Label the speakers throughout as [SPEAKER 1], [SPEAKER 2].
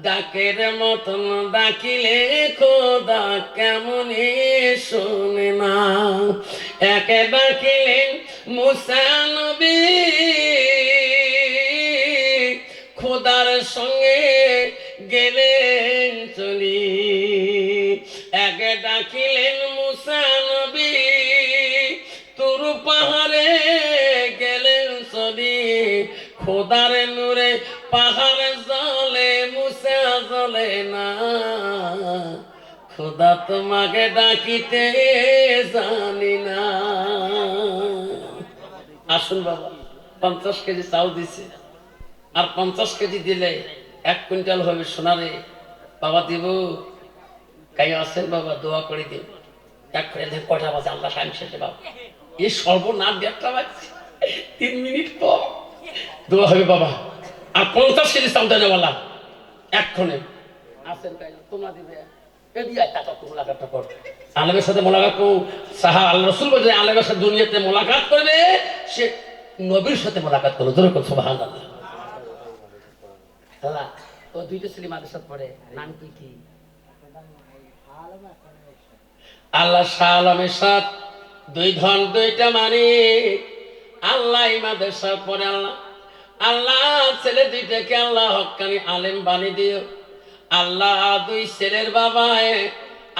[SPEAKER 1] ডাকের মতন ডাকিলে খোদা কেমন শোনে না। একে ডাকিলেন মুসানবী খোদার সঙ্গে গেলেন চলি। একে ডাকিলেন মুসানবী তোর পাহাড়ে গেলেন চলি। খোদার নূরে পাহাড় খোদা তোমাকে ডাকিতে জানি না। আসুন বাবা, পঞ্চাশ কেজি চাল দিছে। আর পঞ্চাশ কেজি দিলে এক কুইন্টাল হবে সোনারে। বাবা দিব, কাই আছেন বাবা, দোয়া করে দিব এক কটা বাজে? আল্লাহ টাইম শেষে বাবা। এই সর্বনাশ দেড়টা বাজছে। তিন মিনিট পর দোয়া হবে বাবা। আর পঞ্চাশ কেজি দেনে বলা এক্ষণে আসেন তাই তোমরা দিবে। আল্লাহ ছেলে দুই ধন, দুইটা মানে। আল্লাহ পরে আল্লাহ। আল্লাহ, ছেলে দুইটাকে আল্লাহ হকানি আলেম বানি দিও। আল্লাহ দুই ছেলের বাবা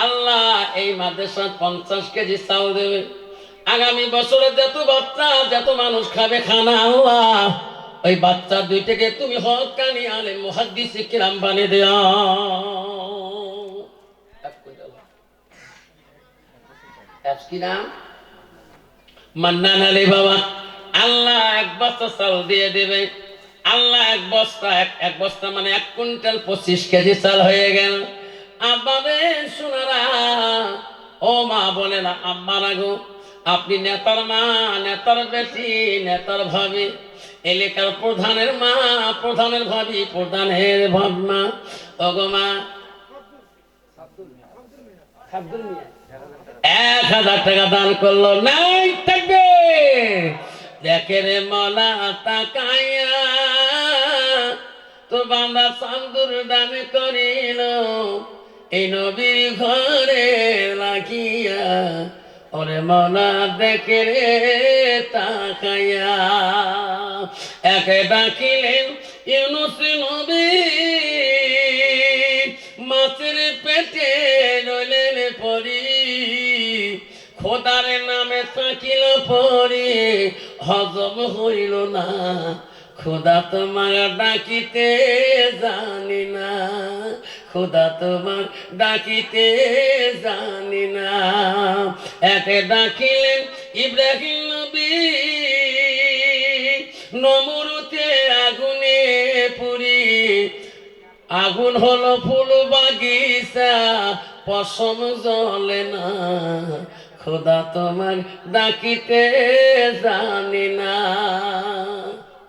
[SPEAKER 1] আল্লাহ এই মাদ্রাসা পঞ্চাশ কেজি চাল দেবে। আগামী বছরে যত বাচ্চা, যত মানুষ খাবে, খানা আল্লাহ। ওই বাচ্চা দুইটাকে তুমি হকানি আলেম মহাদ্দিস কিরাম বানিয়ে অ্যাপস কি মান্নান আলী বাবা। আল্লাহ এক বস্তা চাল দিয়ে দেবে। আল্লাহ এক বস্তা, এক এক বস্তা মানে এক কুইন্টাল পঁচিশ কেজি চাল হয়ে গেল। আব্বারে শোনারা ও মা বলে না আম্মারা গো, আপনি নেতার মা, নেতার বেটি, নেতার ভাবি, এলাকার প্রধানের মা, প্রধানের ভাবি, প্রধানের ওগো মা। আব্দুল মিয়া এক হাজার টাকা দান করল, নাই থাকবে। দেখে রে মলা তাকাইয়া তো বান্দা চান্দুর দান করিল। এই নবীর ঘরে লাগিয়া, ওরে মলা দেখে রে তাকাইয়া একে ডাকিলেন, ইউনুস নবী, মাছের পেটে রইলেন পরি। খোদার নামে থাকিল পরি। হজম হইল না। খোদা তোমার ডাকিতে জানি না। খোদা তোমার ডাকিতে জানি না। একে ডাকিলেন ইব্রাহিম নমরুতে আগুনে পুরি। আগুন হলো ফুল বাগিচা, পশম জ্বলে না। খোদা তোমার ডাকিতে জানি না।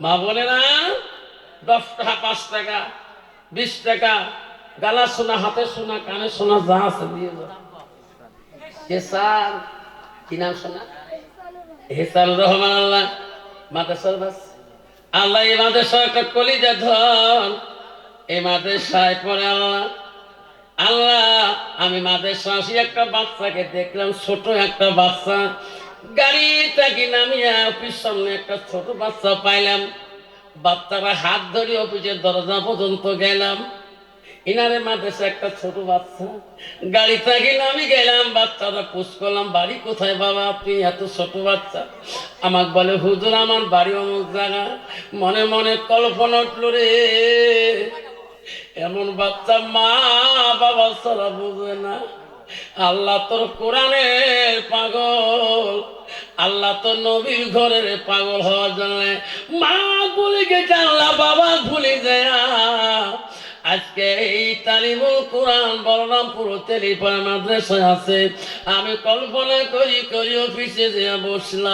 [SPEAKER 1] মা বলে না দশ টাকা, পাঁচ টাকা, বিশ টাকা, গালা শোনা, হাতে শোনা, কানে শোনা, যা আছে দিয়ে হেসান কি নাম শোনা? হেসান রহমান আল্লাহ, মাদ্রাসার বাস। আল্লাহ এই মাদ্রাসা কলিজা ধন এই মাদ্রাসায় পড়ে আল্লাহ। আল্লাহ, আমি মাদ্রাসা আসি, একটা বাচ্চাকে দেখলাম, ছোট একটা বাচ্চা। গাড়িটা কি নামিয়ে অফিস সামনে একটা ছোট বাচ্চা পাইলাম। বাচ্চারা হাত ধরে অফিসের দরজা পর্যন্ত গেলাম। ইনারে মাদ্রাসা একটা ছোট বাচ্চা। গাড়ি থেকে নামি গেলাম বাচ্চারা পুষ করলাম, বাড়ি কোথায় বাবা, আপনি এত ছোট বাচ্চা। আমাকে বলে, হুজুর, আমার বাড়ি অমুক জায়গা। মনে মনে কল্পনা উঠল রে। এমন বাচ্চা মা বাবা সারা বুঝে না। আল্লাহ তোর কোরআনের পাগল। আল্লাহ তোর নবীর ঘরের পাগল হওয়ার জন্য মা ভুলে গেছে, আল্লাহ বাবা ভুলে যায়। আজকে এই তালিমুল কোরআন বলরামপুর তেলিপাড়া মাদ্রাসায় আছে। আমি কল্পনা করি করি অফিসে যে বসলাম।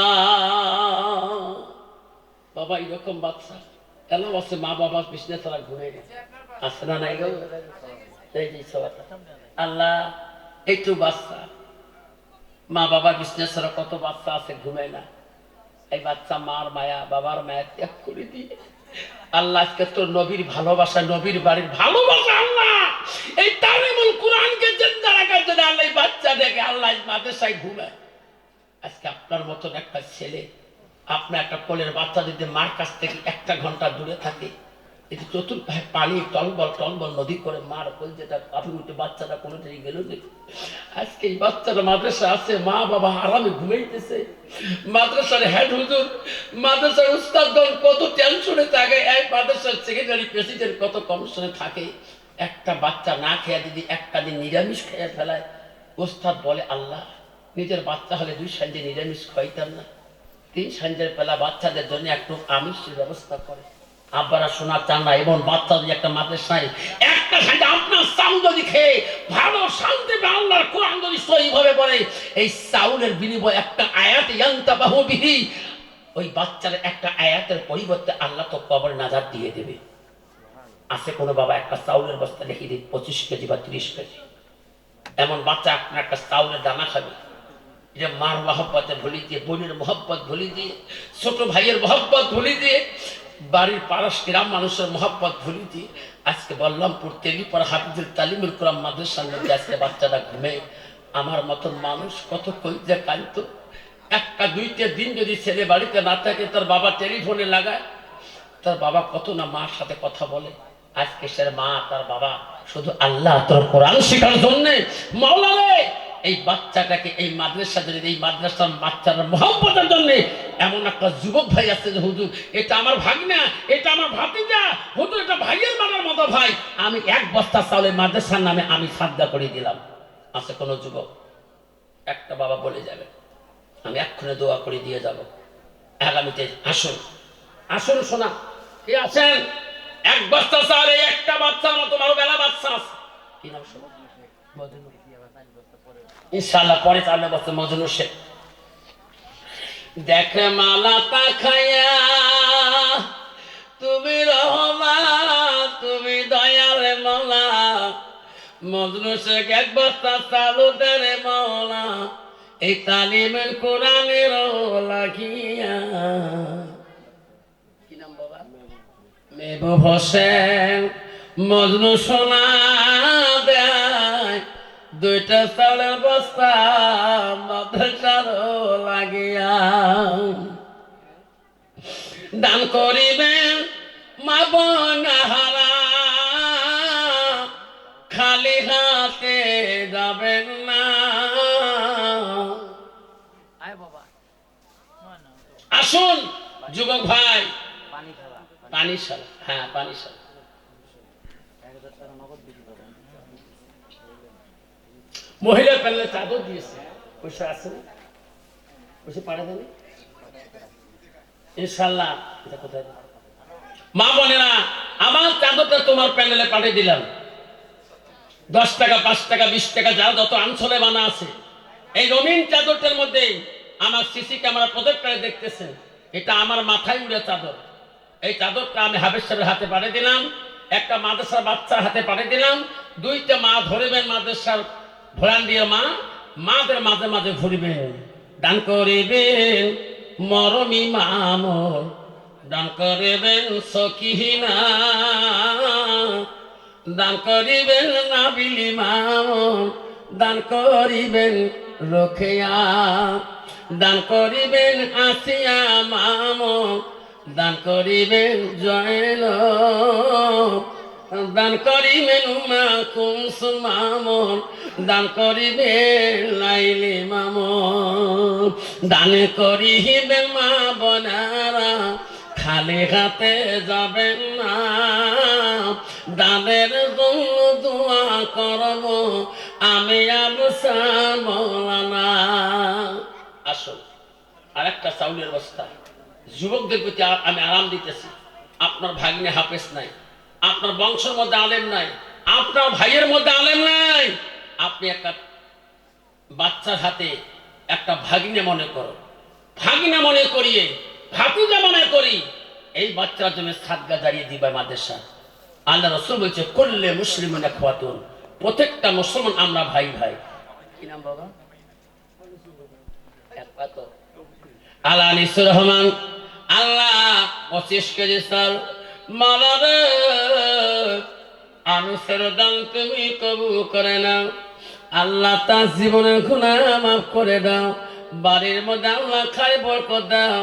[SPEAKER 1] বাবা, এরকম বাচ্চা। কেন বসে মা বাবা পিছনে তারা ঘুরে গেছে? আসে না নাই গো। আল্লাহ একটু বাচ্চা। মা বাবার বিজনেস কত বাচ্চা আছে, ঘুমায় না। এই বাচ্চা মার মায়া, বাবার মায়া ত্যাগ করে দিয়ে। আল্লাহ, আজকে তোর নবীর ভালোবাসা, নবীর বাড়ির ভালোবাসা আল্লাহ। এই তালিমুল কোরআনকে জিন্দা রাখার জন্য আল্লাহ বাচ্চা দেখে আল্লাহ মাদ্রাসায় ঘুমায়। আজকে আপনার মতন একটা ছেলে, আপনার একটা কোলের বাচ্চা যদি মার কাছ থেকে একটা ঘণ্টা দূরে থাকে এটি চতুর্পাহে পানি টলবল টলবল নদী করে মার কোল যেটা আপনি উঠে বাচ্চাটা কোনো দিকে গেল নেই আজকে এই বাচ্চাটা মাদ্রাসা আছে, মা বাবা আরামে ঘুমাইতেছে। মাদ্রাসার হেড হুজুর, মাদ্রাসার উস্তাদগণ কত টেনশনে থাকে, এই মাদ্রাসার সেক্রেটারি প্রেসিডেন্ট কত কমিশনে থাকে। একটা বাচ্চা না খেয়ে যদি একটা দিন নিরামিষ খেয়ে ফেলায় ওস্তাদ বলে, আল্লাহ, নিজের বাচ্চা হলে দুই সাঞ্জে নিরামিষ খাইতাম না। তিন সাঞ্জের বেলা বাচ্চাদের জন্য একটু আমিষের ব্যবস্থা করে। আব্বারা শোনা চান না এবং বাচ্চা যদি একটা মাদ্রাসায়, একটা সাঞ্জে আপনার চাউল যদি খেয়ে ভালো শান্তি আল্লাহর কোরআন যদি সহিভাবে পড়ে, এই চাউলের বিনিময়ে একটা আয়াত ইয়ান্তা বাহুবিহি ওই বাচ্চার একটা আয়াতের পরিবর্তে আল্লাহ তো কবর নাজার দিয়ে দেবে। আছে কোনো বাবা একটা চাউলের বস্তা লিখে দিই পঁচিশ কেজি বা তিরিশ কেজি। এমন বাচ্চা আপনার একটা চাউলের দানা খাবে। যে মার মহব্বতে ভুলি দিয়ে, বোনের মহব্বত ভুলি দিয়ে, ছোট ভাইয়ের মহব্বত ভুলি দিয়ে বাড়ির পারস গ্রাম মানুষের মহব্বত ভুলি দিয়ে আজকে বল্লমপুর তেলিপাড়া হাফিজুল তালিমুল কোরআন মাদ্রাসার মধ্যে আজকে বাচ্চাটা ঘুমে। আমার মতন মানুষ কত কইতে কান্ত একটা, দুইটা দিন যদি ছেলে বাড়িতে না থাকে, তার বাবা টেলিফোনে লাগায়। তার বাবা কত না মার সাথে কথা বলে। আজকে সে মা, তার বাবা শুধু আল্লাহ তোর কোরআন শেখার জন্য। মাওলারে এই বাচ্চাটাকে এই মাদ্রাসা, যদি এই মাদ্রাসার বাচ্চার মহব্বতের জন্য এমন একটা যুবক ভাই আছে যে হুজুর এটা আমার ভাগনা এটা আমার ভাতিজা হুজুর এটা ভাইয়ের মানার মতো ভাই। আমি এক বস্তা চাউলের মাদ্রাসার নামে আমি সাদ্দা করে দিলাম। আছে কোনো যুবক? একটা বাবা বলে যাবে আমি এক্ষুনি দোয়া করে দিয়ে যাব। আগামীতে আসুন। আসুন শোনা কে আছেন? এক বস্তা এই একটা বাচ্চার মতো বারো বেলা বাচ্চা আছে। কি নাম শোনো ইনশাল্লাহ পরে চার বছর মজনু শেখ। দেখ মালা পাখায়া তুমি রহমা তুমি দয়াল মালা। মজনু শেখ এক বস্তা চালু দেরে মাওলা এই তালিমের কোরআনের লাগিয়া। মেহবুব হোসেন মজনু সোনা। দুইটা চালের বস্তা মাদ্রাসার লাগিয়া। দান করিবেন মা বনাহারা খালি হাতে যাবেন না। আসুন যুবক ভাই।
[SPEAKER 2] পানি খাওয়া।
[SPEAKER 1] পানি সাল হ্যাঁ পানি সাল
[SPEAKER 2] এক হাজার টাকা নগদ বিক্রি করবেন
[SPEAKER 1] মহিলা প্যানেলে চাদর দিয়েছে। পয়সা আছে না? পয়সা পাড়া দেবে ইনশাল্লাহ এটা কোথায়? মা না আমার চাদরটা তোমার প্যানেলে পাঠিয়ে দিলাম। দশ টাকা, পাঁচ টাকা, বিশ টাকা, যা যত আঞ্চলে বানা আছে। এই রঙিন চাদরটার মধ্যে আমার সিসি ক্যামেরা প্রজেক্টরে দেখতেছেন। এটা আমার মাথায় উড়ে চাদর। এই চাদরটা আমি হাবের সাহেবের হাতে পাঠিয়ে দিলাম। একটা মাদ্রাসার বাচ্চার হাতে পাঠিয়ে দিলাম। দুইটা মা ধরবেন মাদ্রাসার ভরান দিয়ে মা মাদের মাঝে মাঝে ঘুরবেন দান করিবেন মরমি মামর, দান করিবেন সকিহিনা দান করিবেন নাবিলি মামন দান করিবেন রখেয়া দান করিবেন আসিয়া মামন দান করিবেন জয়ল, দান করিবেন উমা কুমসুম মামন দান করিবেন লাইলি মাম দান করিবেন মা বনারা, খালি হাতে যাবেন না। দানের জন্য দোয়া করব, আমি মৌলানা। আসো, আরেকটা চাউলের বস্তা। যুবকদের প্রতি আমি আরাম দিতেছি। আপনার ভাগ্নে হাফেজ নাই, আপনার বংশের মধ্যে আলেম নাই, আপনার ভাইয়ের মধ্যে আলেম নাই। আপনি একটা বাচ্চার হাতে একটা ভাগিনে মনে করো। ভাগিনা মনে করিয়ে, ভাতুজা মনে করি, এই বাচ্চার জন্য সাদগা দাঁড়িয়ে দিবা মাদ্রাসা। আল্লাহ রসুল বলছে করলে মুসলিম খাওয়াতুন প্রত্যেকটা মুসলমান আমরা ভাই ভাই। কি নাম বাবা? আল্লাহ নিসুর রহমান। আল্লাহ পঁচিশ কেজি চাল মালারে আনুসের দান তুমি কবু করে নাও। আল্লাহ তার জীবনের গুণা মাফ করে দাও। বাড়ির মধ্যে আল্লাহ খাই বরকত দাও।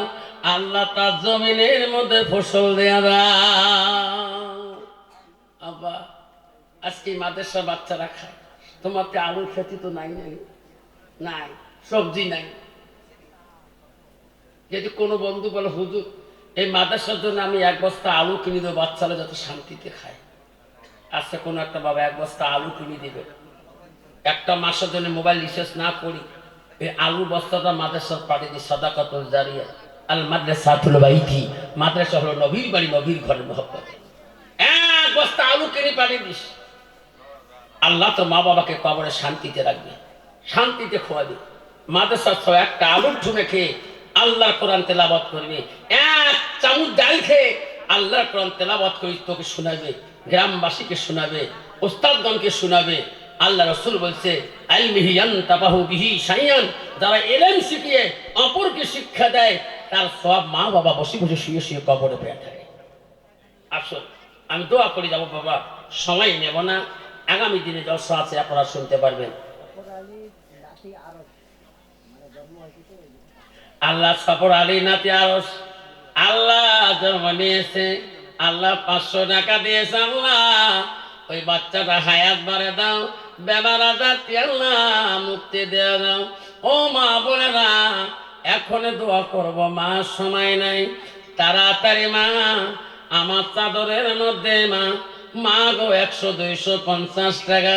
[SPEAKER 1] আল্লাহ তার জমিনের মধ্যে ফসল দেয়া দাও। আজকে মাদ্রাসা বাচ্চারা খায়। তোমার কি আলুর খেতি তো নাই নাই নাই, সবজি নাই। যদি কোনো বন্ধু বলে, হুজুর, এই মাদ্রাসার জন্য আমি এক বস্তা আলু কিনে দেবো, বাচ্চারা যাতে শান্তিতে খায়। আজকে কোনো একটা বাবা এক বস্তা আলু কিনে দিবে। একটা মাসের জন্য মোবাইল রিচার্জ না করি, এই আলু বস্তাটা মাদ্রাসার পাঠিয়ে দিই সদাকতুল জারিয়া, আল মাদ্রাসা তুল বাইতি, মাদ্রাসা হলো নবীর বাড়ি, নবীর ঘরের মহব্বত। এক বস্তা আলু কিনে পাঠিয়ে দিস। আল্লাহ তো মা বাবাকে কবরে শান্তিতে রাখবে, শান্তিতে খোয়াবে। মাদ্রাসার সহ একটা আলুর ঠুমে খেয়ে আল্লাহর কোরআন তেলাবত করবে। এক চামচ ডাল খেয়ে আল্লাহর কোরআন তেলাবত করে তোকে শোনাবে, গ্রামবাসীকে শোনাবে, ওস্তাদগণকে শোনাবে। আল্লাহ রসুল বলছে যারা এলেন শিখিয়ে অপরকে শিক্ষা দেয়, তার সব মা বাবা বসে বসে শুয়ে শুয়ে কবরে পেয়ে থাকে। আসুন আমি দোয়া করে যাব, বাবা, সময় নেব না, আগামী দিনে জলসা আছে, আপনারা শুনতে পারবেন। আল্লাহ সফর আলী নাতি আরস, আল্লাহ জন্ম নিয়েছে, আল্লাহ পাঁচশো টাকা দিয়েছে, আল্লাহ। ওই বাচ্চাটা হায়াত বাড়ে দাও বেমার আজাদ মুক্তি দেওয়া দাও। ও মা বোনেরা এখন দোয়া করব, মা সময় নাই। তাড়াতাড়ি মা, আমার চাদরের মধ্যে মা মা গো একশো দুইশো পঞ্চাশ টাকা।